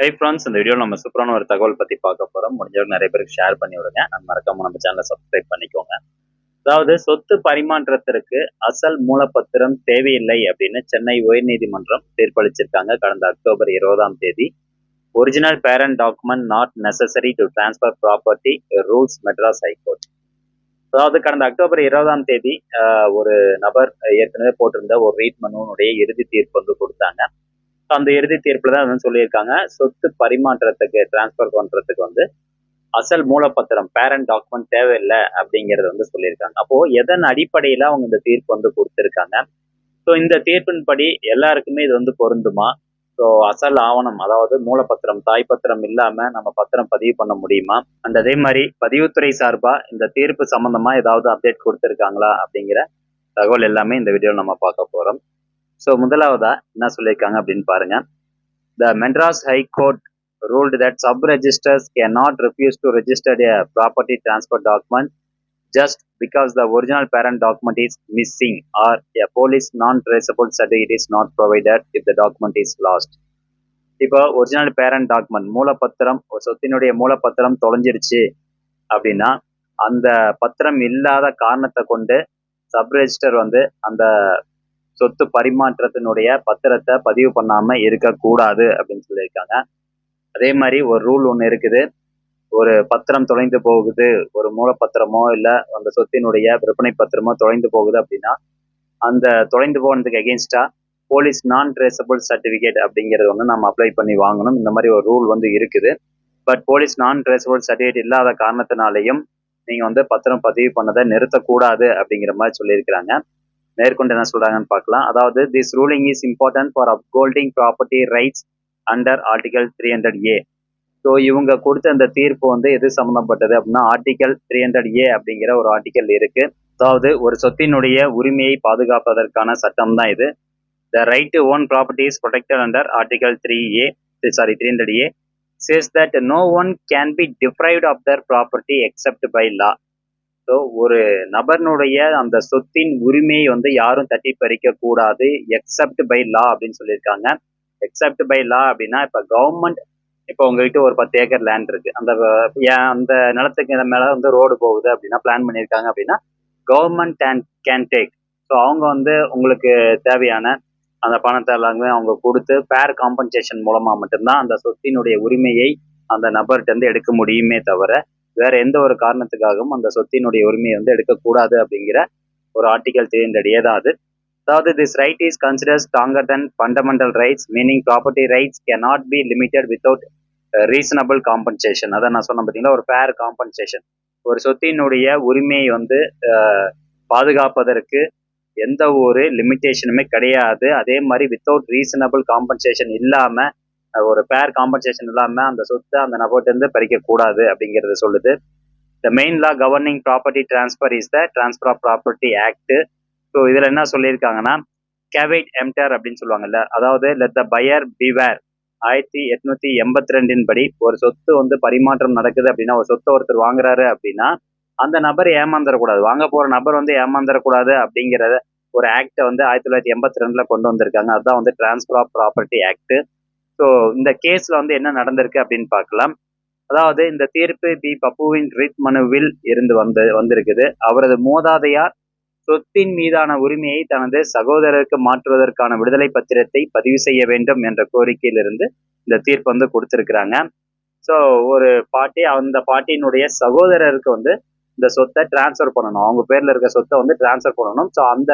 Hi friends இந்த video நம்ம சூப்பரான ஒரு தகவல் பத்தி பார்க்க போறோம். முடிஞ்சவங்க நிறைய பேருக்கு ஷேர் பண்ணி விடுங்க. நான் மறக்காம நம்ம சேனலை சப்ஸ்கிரைப் பண்ணிக்கோங்க. அதாவது சொத்து பரிமாற்றத்திற்கு அசல் மூலப்பத்திரம் தேவையில்லை அப்படின்னு சென்னை உயர்நீதிமன்றம் தீர்ப்பளிச்சிருக்காங்க. கடந்த அக்டோபர் இருபதாம் தேதி. Original parent document not necessary to transfer property rules Madras high court அதாவது கடந்த அக்டோபர் இருபதாம் தேதி ஆஹ், ஒரு நபர் ஏற்கனவே போட்டிருந்த ஒரு ரீட் மனுனுடைய இறுதி தீர்ப்பு வந்து கொடுத்தாங்க. ஸோ அந்த இறுதி தீர்ப்பில் தான் வந்து சொல்லியிருக்காங்க. சொத்து பரிமாற்றத்துக்கு டிரான்ஸ்ஃபர் பண்றதுக்கு வந்து அசல் மூலப்பத்திரம் பேரண்ட் டாக்குமெண்ட் தேவையில்லை அப்படிங்கறத வந்து சொல்லியிருக்காங்க. அப்போ எதன் அடிப்படையில அவங்க இந்த தீர்ப்பு வந்து கொடுத்துருக்காங்க? ஸோ இந்த தீர்ப்பின்படி எல்லாருக்குமே இது வந்து பொருந்துமா? ஸோ அசல் ஆவணம் அதாவது மூலப்பத்திரம் தாய் பத்திரம் நம்ம பத்திரம் பதிவு பண்ண முடியுமா? அந்த அதே மாதிரி பதிவுத்துறை சார்பாக இந்த தீர்ப்பு சம்மந்தமாக ஏதாவது அப்டேட் கொடுத்துருக்காங்களா அப்படிங்கிற தகவல் எல்லாமே இந்த வீடியோவில் நம்ம பார்க்க போகிறோம் ஸோ முதலாவதா என்ன சொல்லியிருக்காங்க அப்படின்னு பாருங்க the Madras high court ruled that sub registrars can not refuse to register a property transfer document just because the original parent document is missing or a police non traceable certificate is not provided if the document is lost இப்போ original parent document மூலப்பத்திரம் ஒரு சொத்தினுடைய மூலப்பத்திரம் தொலைஞ்சிருச்சு அப்படின்னா அந்த பத்திரம் இல்லாத காரணத்தை கொண்டு sub registrar வந்து அந்த சொத்து பரிமாற்றத்தினுடைய பத்திரத்தை பதிவு பண்ணாம இருக்கக்கூடாது அப்படின்னு சொல்லியிருக்காங்க. அதே மாதிரி ஒரு ரூல் ஒன்று இருக்குது. ஒரு பத்திரம் தொலைந்து போகுது. ஒரு மூலப்பத்திரமோ இல்லை அந்த சொத்தினுடைய விற்பனை பத்திரமோ தொலைந்து போகுது அப்படின்னா அந்த தொலைந்து போனதுக்கு எகென்ஸ்டா போலீஸ் நான் ட்ரேசபிள் சர்டிஃபிகேட் அப்படிங்கிறது வந்து நம்ம அப்ளை பண்ணி வாங்கணும். இந்த மாதிரி ஒரு ரூல் வந்து இருக்குது. But police non traceable certificate இல்லாத காரணத்தினாலையும் நீங்கள் வந்து பத்திரம் பதிவு பண்ணதை நிறுத்தக்கூடாது அப்படிங்கிற மாதிரி சொல்லியிருக்கிறாங்க. மேற்கொண்டு என்ன சொல்றாங்கன்னு பார்க்கலாம். அதாவது this ruling is important for upholding property rights under article three hundred A so இவங்க கொடுத்த அந்த தீர்ப்பு வந்து எது சம்மந்தப்பட்டது அப்படின்னா ஆர்டிகல் த்ரீ ஹண்ட்ரட் ஏ அப்படிங்கிற ஒரு ஆர்டிகல் இருக்கு. அதாவது ஒரு சொத்தினுடைய உரிமையை பாதுகாப்பதற்கான சட்டம் தான் இது. The right to own properties protected under article three A sorry three hundred A says that no one can be deprived of their property except by law so ஒரு நபர்னுடைய அந்த சொத்தின் உரிமையை வந்து யாரும் தட்டி பறிக்க கூடாது எக்ஸப்ட் பை லா அப்படின்னு சொல்லியிருக்காங்க. எக்ஸப்ட் பை லா அப்படின்னா இப்போ கவர்மெண்ட் இப்போ உங்ககிட்ட ஒரு பத்து ஏக்கர் லேண்ட் இருக்கு. அந்த ஏன் அந்த நிலத்துக்கு இந்த வந்து ரோடு போகுது அப்படின்னா பிளான் பண்ணியிருக்காங்க அப்படின்னா government can can take so அவங்க வந்து உங்களுக்கு தேவையான அந்த பணத்தை எல்லாமே அவங்க கொடுத்து ஃபேர் காம்பன்சேஷன் மூலமாக மட்டும்தான் அந்த சொத்தினுடைய உரிமையை அந்த நபர்கிட்ட இருந்து எடுக்க முடியுமே தவிர வேற எந்த ஒரு காரணத்துக்காகவும் அந்த சொத்தினுடைய உரிமையை வந்து எடுக்கக்கூடாது அப்படிங்கிற ஒரு ஆர்டிகல் தேர்ந்தடியே தான் அது. அதாவது this right is consider stronger than fundamental rights meaning property rights cannot be limited without reasonable compensation அதான் நான் சொன்ன பார்த்தீங்களா ஒரு ஃபேர் காம்பன்சேஷன் ஒரு சொத்தினுடைய உரிமையை வந்து பாதுகாப்பதற்கு எந்த ஒரு லிமிட்டேஷனுமே கிடையாது. அதே மாதிரி வித்தவுட் ரீசனபிள் காம்பன்சேஷன் இல்லாமல் ஒரு ஃபேர் காம்பன்சேஷன் இல்லாம அந்த சொத்தை அந்த நபர்கிட்ட இருந்து பறிக்க கூடாது சொல்லுது. The main law governing property transfer is the transfer of property act so இதுல என்ன சொல்லியிருக்காங்கன்னா கேவைட் எம்டர் அப்படின்னு சொல்லுவாங்கல்ல அதாவது லெட் த பயர் பிவேர் ஆயிரத்தி எட்நூத்தி எண்பத்தி ரெண்டின் படி ஒரு சொத்து வந்து பரிமாற்றம் நடக்குது அப்படின்னா ஒரு சொத்தை ஒருத்தர் வாங்குறாரு அப்படின்னா அந்த நபர் ஏமாந்துடக்கூடாது வாங்க போற நபர் வந்து ஏமாந்துடக்கூடாது அப்படிங்கிறத ஒரு ஆக்டை வந்து ஆயிரத்தி தொள்ளாயிரத்தி எண்பத்தி ரெண்டுல கொண்டு வந்திருக்காங்க. அதுதான் வந்து transfer of property act so இந்த கேஸில் வந்து என்ன நடந்திருக்கு அப்படின்னு பார்க்கலாம். அதாவது இந்த தீர்ப்பு பி. பப்புவின் ரிட் மனுவில் இருந்து வந்து வந்திருக்குது. அவரது மோதாதையார் சொத்தின் மீதான உரிமையை தனது சகோதரருக்கு மாற்றுவதற்கான விடுதலை பத்திரத்தை பதிவு செய்ய வேண்டும் என்ற கோரிக்கையிலிருந்து இந்த தீர்ப்பு வந்து கொடுத்துருக்குறாங்க. ஸோ ஒரு பாட்டி அந்த பாட்டியினுடைய சகோதரருக்கு வந்து இந்த சொத்தை டிரான்ஸ்ஃபர் பண்ணணும். அவங்க பேரில் இருக்க சொத்தை வந்து டிரான்ஸ்ஃபர் பண்ணணும். ஸோ அந்த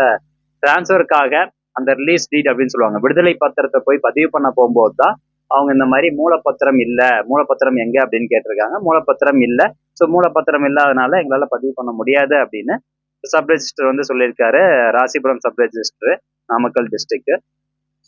டிரான்ஸ்ஃபருக்காக அந்த ரிலீஸ் டீட் அப்படின்னு சொல்லுவாங்க. விடுதலை பத்திரத்தை போய் பதிவு பண்ண போகும்போது தான் அவங்க இந்த மாதிரி மூலப்பத்திரம் இல்லை மூலப்பத்திரம் எங்க அப்படின்னு கேட்டிருக்காங்க. மூலப்பத்திரம் இல்லை. ஸோ மூலப்பத்திரம் இல்லாதனால எங்களால் பதிவு பண்ண முடியாது அப்படின்னு சப் ரெஜிஸ்டர் வந்து சொல்லியிருக்காரு. Rasipuram sub registrar Namakkal district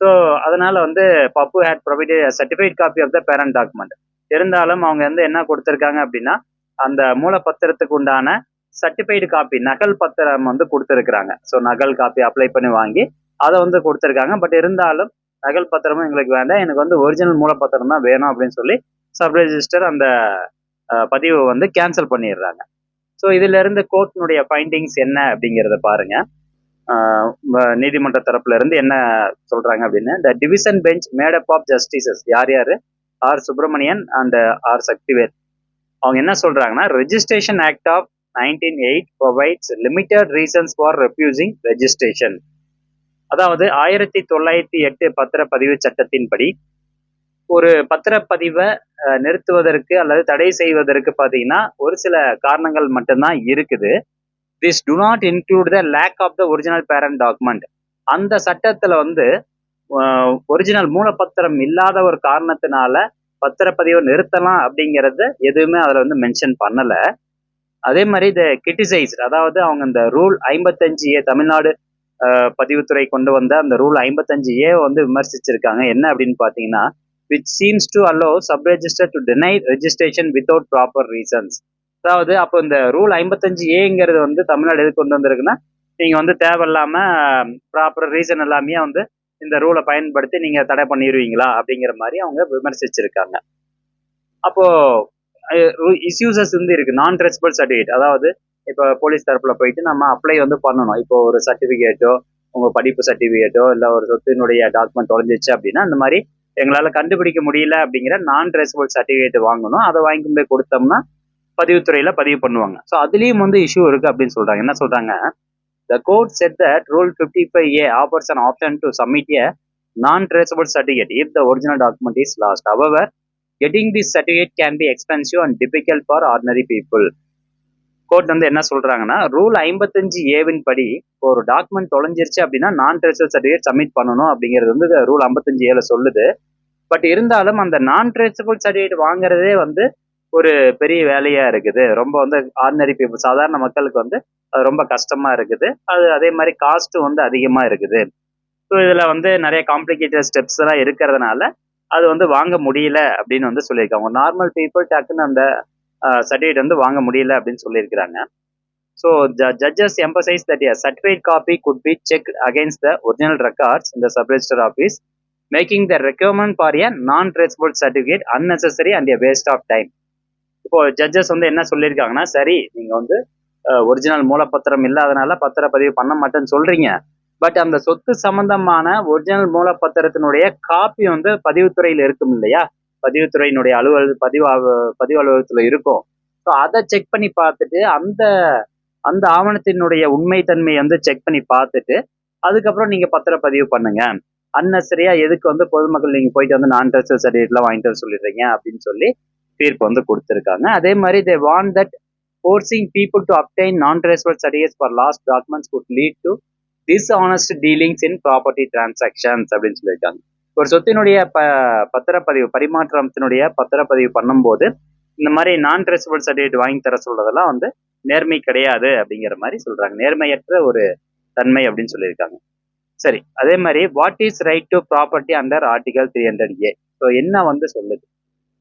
so அதனால வந்து பப்பு had provide certified copy of the parent document இருந்தாலும் அவங்க வந்து என்ன கொடுத்துருக்காங்க அப்படின்னா அந்த மூலப்பத்திரத்துக்கு உண்டான சர்டிஃபைடு காப்பி நகல் பத்திரம் வந்து கொடுத்துருக்குறாங்க. ஸோ நகல் காப்பி அப்ளை பண்ணி வாங்கி அதை வந்து கொடுத்துருக்காங்க. பட் இருந்தாலும் நகல் பத்திரமும் எங்களுக்கு வேண்டாம். எனக்கு வந்து ஒரிஜினல் மூலப்பத்திரம் தான் வேணும் அப்படின்னு சொல்லி சப் ரெஜிஸ்டர் அந்த பதிவை வந்து கேன்சல் பண்ணிடுறாங்க. ஸோ இதுல இருந்து கோர்ட்டினுடைய ஃபைண்டிங்ஸ் என்ன அப்படிங்கிறத பாருங்க. நீதிமன்ற தரப்புல இருந்து என்ன சொல்றாங்க அப்படின்னு. The division bench made up of justices யார் யாரு? R Subramanian and R Sakthivel. அவங்க என்ன சொல்றாங்கன்னா registration act of nineteen eight provides limited reasons for refusing registration அதாவது ஆயிரத்தி தொள்ளாயிரத்தி எட்டு பத்திரப்பதிவு சட்டத்தின்படி ஒரு பத்திரப்பதிவை நிறுத்துவதற்கு அல்லது தடை செய்வதற்கு பார்த்தீங்கன்னா ஒரு சில காரணங்கள் மட்டும்தான் இருக்குது. This do not include the lack of the original parent document அந்த சட்டத்தில் வந்து ஒரிஜினல் மூலப்பத்திரம் இல்லாத ஒரு காரணத்தினால பத்திரப்பதிவை நிறுத்தலாம் அப்படிங்கிறத எதுவுமே அதில் வந்து மென்ஷன் பண்ணலை. அதே மாதிரி இந்த கிரிட்டிசைஸ் அதாவது அவங்க இந்த ரூல் ஐம்பத்தஞ்சு ஏ தமிழ்நாடு பதிவுத்துறை கொண்டு வந்த அந்த ரூல் ஐம்பத்தஞ்சு ஏ வந்து விமர்சிச்சிருக்காங்க. என்ன அப்படின்னு பார்த்தீங்கன்னா which seems to allow sub registrar to deny registration without proper reasons அதாவது அப்போ இந்த ரூல் ஐம்பத்தஞ்சு ஏங்கிறது வந்து தமிழ்நாடு எது கொண்டு வந்திருக்குன்னா நீங்கள் வந்து தேவையில்லாம ப்ராப்பர் ரீசன் எல்லாமே வந்து இந்த ரூலை பயன்படுத்தி நீங்கள் தடை பண்ணிடுவீங்களா அப்படிங்கிற மாதிரி அவங்க விமர்சிச்சிருக்காங்க. அப்போது இஸ்யூசஸ் வந்து இருக்கு. நான் ட்ரெஸ்பிள் சர்டிஃபிகேட் அதாவது இப்போ போலீஸ் தரப்புல போயிட்டு நம்ம அப்ளை வந்து பண்ணணும். இப்போ ஒரு சர்டிஃபிகேட்டோ உங்க படிப்பு சர்டிஃபிகேட்டோ இல்லை ஒரு சொத்தினுடைய டாக்குமெண்ட் தொலைஞ்சிச்சு அப்படின்னா இந்த மாதிரி எங்களால் கண்டுபிடிக்க முடியல அப்படிங்கிற நான் ட்ரெஸ்பிள் சர்டிஃபிகேட் வாங்கணும். அதை வாங்கி போய் கொடுத்தோம்னா பதிவுத்துறையில பதிவு பண்ணுவாங்க. ஸோ அதுலேயும் வந்து இஷ்யூ இருக்கு அப்படின்னு சொல்றாங்க. என்ன சொல்றாங்க? The court said that rule fifty five A offers an option to submit a non traceable certificate if the original document is lost however getting this certificate can be expensive and difficult for ordinary people court வந்து என்ன சொல்றாங்கன்னா rule ஐம்பத்தஞ்சு ஏவின் படி ஒரு document தொலைஞ்சிருச்சு அப்படின்னா நான் traceable certificate submit பண்ணணும் அப்படிங்கிறது வந்து ரூல் ஐம்பத்தஞ்சு ஏல சொல்லுது. பட் இருந்தாலும் அந்த நான் ட்ரேசபிள் சர்டிஃபிகேட் வாங்குறதே வந்து ஒரு பெரிய வேலையா இருக்குது. ரொம்ப வந்து ஆர்டினரி பீப்புள் சாதாரண மக்களுக்கு வந்து அது ரொம்ப கஷ்டமா இருக்குது. அது அதே மாதிரி காஸ்ட்டும் வந்து அதிகமா இருக்குது. ஸோ இதுல வந்து நிறைய காம்ப்ளிகேட்டட் ஸ்டெப்ஸ் எல்லாம் இருக்கிறதுனால அது வந்து வாங்க முடியல அப்படின்னு வந்து சொல்லியிருக்காங்க. நார்மல் பீப்புள் டக்குன்னு அந்த சர்டிஃபிகேட் வந்து வாங்க முடியல அப்படின்னு சொல்லியிருக்கிறாங்க. So judges emphasize that a certificate copy could be check against the original records இந்த sub register office making the requirement for a non traceable certificate unnecessary and a waste of time இப்போ judges வந்து என்ன சொல்லியிருக்காங்கன்னா சரி நீங்க வந்து original மூலப்பத்திரம் இல்லாதனால பத்திரப்பதிவு பண்ண மாட்டேன்னு சொல்றீங்க. பட் அந்த சொத்து சம்பந்தமான ஒரிஜினல் மூலப்பத்திரத்தினுடைய காப்பி வந்து பதிவுத்துறையில் இருக்கும் இல்லையா? பதிவுத்துறையினுடைய அலுவல் பதிவு பதிவு அலுவலகத்துல இருக்கும். ஸோ அதை செக் பண்ணி பார்த்துட்டு அந்த அந்த ஆவணத்தினுடைய உண்மைத்தன்மை வந்து செக் பண்ணி பார்த்துட்டு அதுக்கப்புறம் நீங்க பத்திரப்பதிவு பண்ணுங்க. அன்னசரியா எதுக்கு வந்து பொதுமக்கள் நீங்க போயிட்டு வந்து நான் ட்ரெஸ் சர்டிஃபிகேட்லாம் வாங்கிட்டு வர சொல்லிடுறீங்க அப்படின்னு சொல்லி தீர்ப்பு வந்து கொடுத்துருக்காங்க. அதே மாதிரி they want that forcing people to obtain non traceable certificates for lost documents could lead to dishonest dealings in property transactions அப்படின்னு சொல்லியிருக்காங்க. ஒரு சொத்தினுடைய ப பத்திரப்பதிவு பரிமாற்றத்தினுடைய பத்திரப்பதிவு பண்ணும்போது இந்த மாதிரி நான் ட்ரேசபிள் சர்டிஃபிகேட் வாங்கி தர சொல்றதெல்லாம் வந்து நேர்மை கிடையாது அப்படிங்கிற மாதிரி சொல்றாங்க. நேர்மையற்ற ஒரு தன்மை அப்படின்னு சொல்லியிருக்காங்க. சரி அதே மாதிரி what is right to property under article three hundred A so என்ன வந்து சொல்லுது?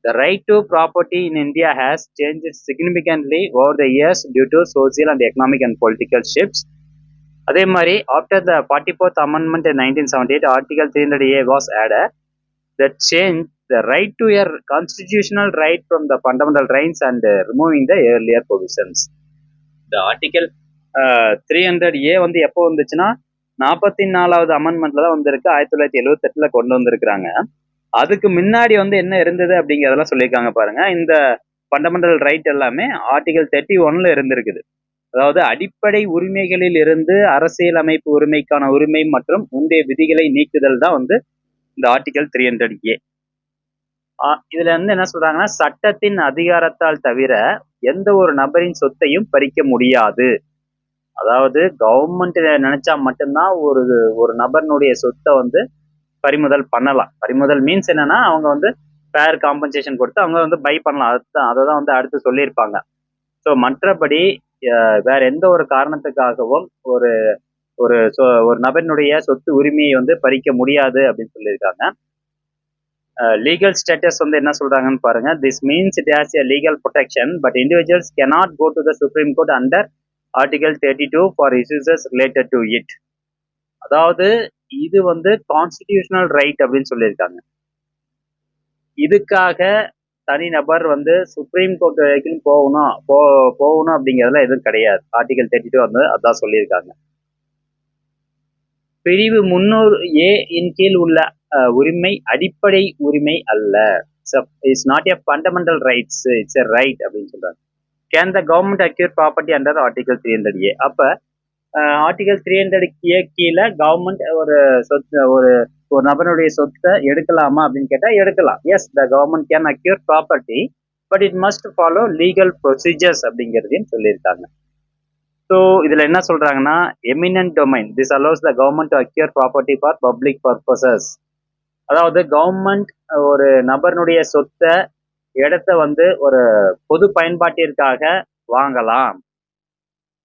The right to property in India has changes significantly over the years due to social and economic and political shifts அதே மாதிரி after the forty fourth amendment nineteen seventy eight article three hundred A was add the change the right to year constitutional right from the fundamental rights and removing the earlier provisions provisions. Article three hundred A வந்து எப்போ வந்துச்சுன்னா நாற்பத்தி நாலாவது அமெண்ட்மெண்ட்ல தான் வந்திருக்கு. ஆயிரத்தி தொள்ளாயிரத்தி எழுவத்தெட்டுல கொண்டு வந்திருக்கிறாங்க. அதுக்கு முன்னாடி வந்து என்ன இருந்தது அப்படிங்கிறதெல்லாம் சொல்லியிருக்காங்க பாருங்க. இந்த ஃபண்டமெண்டல் ரைட் எல்லாமே ஆர்டிகல் தேர்ட்டி ஒன்ல இருந்திருக்குது. அதாவது அடிப்படை உரிமைகளில் இருந்து அரசியலமைப்பு உரிமைக்கான உரிமை மற்றும் முந்தைய விதிகளை நீக்குதல் தான் வந்து இந்த ஆர்டிகல் த்ரீ ஹண்ட்ரட் ஏ இதுல வந்து என்ன சொல்றாங்கன்னா சட்டத்தின் அதிகாரத்தால் தவிர எந்த ஒரு நபரின் சொத்தையும் பறிக்க முடியாது. அதாவது கவர்மெண்ட் நினைச்சா மட்டும்தான் ஒரு ஒரு நபரினுடைய சொத்தை வந்து பறிமுதல் பண்ணலாம். பறிமுதல் மீன்ஸ் என்னன்னா அவங்க வந்து ஃபேர் காம்பன்சேஷன் கொடுத்து அவங்க வந்து பை பண்ணலாம். அதுதான் அதை தான் வந்து அடுத்து சொல்லியிருப்பாங்க. ஸோ மற்றபடி வேற எந்த ஒரு காரணத்துக்காகவும் ஒரு ஒரு ஒரு நபரினுடைய சொத்து உரிமையை வந்து பறிக்க முடியாது அப்படின்னு சொல்லியிருக்காங்க. லீகல் ஸ்டேட்டஸ் வந்து என்ன சொல்றாங்கன்னு பாருங்க. This means it has a legal protection but individuals cannot go to the supreme court under article thirty two for issues related to it அதாவது இது வந்து கான்ஸ்டிடியூஷனல் ரைட் அப்படின்னு சொல்லியிருக்காங்க. இதுக்காக தனிநபர் வந்து சுப்ரீம் கோர்ட் வரைக்கும் போகணும் போ போகணும் அப்படிங்கிறதுல எதுவும் கிடையாது. ஆர்டிகல் தேர்ட்டி டூ வந்து அதான் சொல்லியிருக்காங்க. பிரிவு முன்னூறு ஏ இன் கீழ் உள்ள உரிமை அடிப்படை உரிமை அல்ல. It's not a fundamental rights it's a right அப்படின்னு சொல்றாங்க. Can the government acquire property under article three hundred A அப்போ ஆர்டிகல் த்ரீ ஹண்ட்ரட் கே கீழே கவர்மெண்ட் ஒரு சொத்து ஒரு ஒரு நபருடைய சொத்தை எடுக்கலாமா அப்படின்னு கேட்டால் எடுக்கலாம். Yes the government can acquire property but it must follow legal procedures அப்படிங்கிறதையும் சொல்லியிருக்காங்க. ஸோ இதில் என்ன சொல்கிறாங்கன்னா eminent domain this allows the government to acquire property for public purposes அதாவது கவர்மெண்ட் ஒரு நபருடைய சொத்தை இடத்த வந்து ஒரு பொது பயன்பாட்டிற்காக வாங்கலாம்.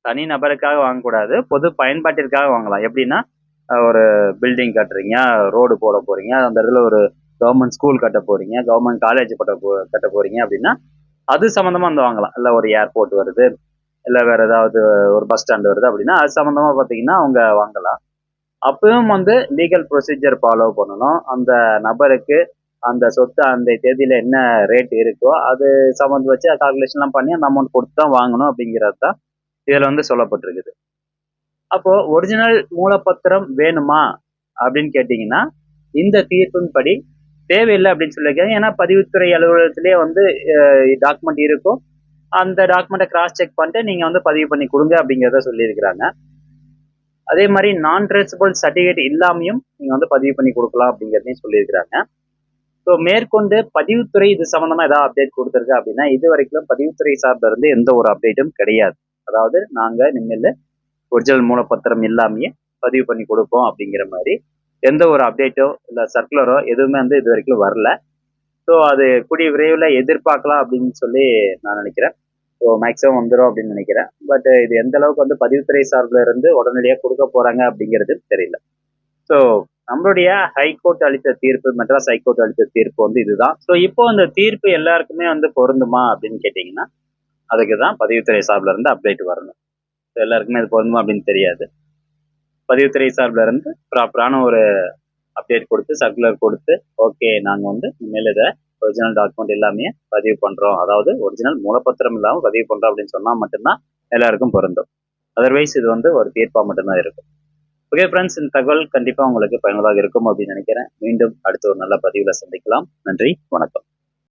தனி நபருக்காக வாங்கக்கூடாது பொது பயன்பாட்டிற்காக வாங்கலாம். எப்படின்னா ஒரு பில்டிங் கட்டுறீங்க ரோடு போட போறீங்க அந்த இடத்துல ஒரு கவர்மெண்ட் ஸ்கூல் கட்ட போறீங்க கவர்மெண்ட் காலேஜ் கட்ட போ கட்ட போறீங்க அப்படின்னா அது சம்மந்தமாக வந்து வாங்கலாம். இல்லை ஒரு ஏர்போர்ட் வருது இல்லை வேற ஏதாவது ஒரு பஸ் ஸ்டாண்ட் வருது அப்படின்னா அது சம்மந்தமாக பார்த்தீங்கன்னா அவங்க வாங்கலாம். அப்பவும் வந்து லீகல் ப்ரொசீஜர் ஃபாலோ பண்ணணும். அந்த நபருக்கு அந்த சொத்து அந்த தேதியில் என்ன ரேட் இருக்கோ அது சம்மந்த வச்சு கால்குலேஷன்லாம் பண்ணி அந்த அமௌண்ட் கொடுத்து தான் வாங்கணும் அப்படிங்கிறது தான் இதில் வந்து சொல்லப்பட்டிருக்குது. அப்போ ஒரிஜினல் மூலப்பத்திரம் வேணுமா? அப்படின்னு கேட்டிங்கன்னா இந்த தீர்ப்பின்படி தேவையில்லை அப்படின்னு சொல்லியிருக்காங்க. ஏன்னா பதிவுத்துறை அலுவலகத்திலே வந்து டாக்குமெண்ட் இருக்கும். அந்த டாக்குமெண்ட்டை கிராஸ் செக் பண்ணிட்டு நீங்கள் வந்து பதிவு பண்ணி கொடுங்க அப்படிங்கிறத சொல்லியிருக்கிறாங்க. அதே மாதிரி நான் ட்ரேசபிள் சர்டிஃபிகேட் இல்லாமையும் நீங்கள் வந்து பதிவு பண்ணி கொடுக்கலாம் அப்படிங்கிறதையும் சொல்லியிருக்கிறாங்க. ஸோ மேற்கொண்டு பதிவுத்துறை இது சம்மந்தமாக ஏதாவது அப்டேட் கொடுத்துருக்கு அப்படின்னா இது வரைக்கும் பதிவுத்துறை சார்பிலிருந்து எந்த ஒரு அப்டேட்டும் கிடையாது. அதாவது நாங்கள் இனிமேல் ஒரிஜினல் மூலப்பத்திரம் இல்லாமையே பதிவு பண்ணி கொடுப்போம் அப்படிங்கிற மாதிரி. எந்த ஒரு அப்டேட்டோ இல்லை சர்க்குலரோ எதுவுமே வந்து இது வரைக்கும் வரல. ஸோ அது கூடிய விரைவில் எதிர்பார்க்கலாம் அப்படின்னு சொல்லி நான் நினைக்கிறேன். ஸோ மேக்ஸிமம் வந்துடும் அப்படின்னு நினைக்கிறேன். பட் இது எந்த அளவுக்கு வந்து பதிவுத்துறை சார்பில் இருந்து உடனடியாக கொடுக்க போகிறாங்க அப்படிங்கிறது தெரியல. ஸோ நம்மளுடைய ஹைகோர்ட் அளித்த தீர்ப்பு மெட்ராஸ் ஹைகோர்ட் அளித்த தீர்ப்பு வந்து இதுதான். ஸோ இப்போ அந்த தீர்ப்பு எல்லாருக்குமே வந்து பொருந்துமா அப்படின்னு கேட்டிங்கன்னா அதுக்கு தான் பதிவுத்துறை சார்பில் இருந்து அப்டேட் வரணும். எல்லாருக்குமே அது பொருந்துமா அப்படின்னு தெரியாது. பதிவுத்துறை சார்பில் இருந்து ப்ராப்பரான ஒரு அப்டேட் கொடுத்து சர்க்குலர் கொடுத்து ஓகே நாங்கள் வந்து இனிமேல் இதை ஒரிஜினல் டாக்குமெண்ட் எல்லாமே பதிவு பண்ணுறோம் அதாவது ஒரிஜினல் மூலப்பத்திரம் இல்லாமல் பதிவு பண்ணுறோம் அப்படின்னு சொன்னால் மட்டும்தான் எல்லாருக்கும் பொருந்தும். அதர்வைஸ் இது வந்து ஒரு தீர்ப்பாக மட்டும்தான் இருக்கும். ஓகே ஃப்ரெண்ட்ஸ் இந்த தகவல் கண்டிப்பாக உங்களுக்கு பயனுள்ளதாக இருக்கும் அப்படின்னு நினைக்கிறேன். மீண்டும் அடுத்த ஒரு நல்ல பதிவில் சந்திக்கலாம். நன்றி வணக்கம்.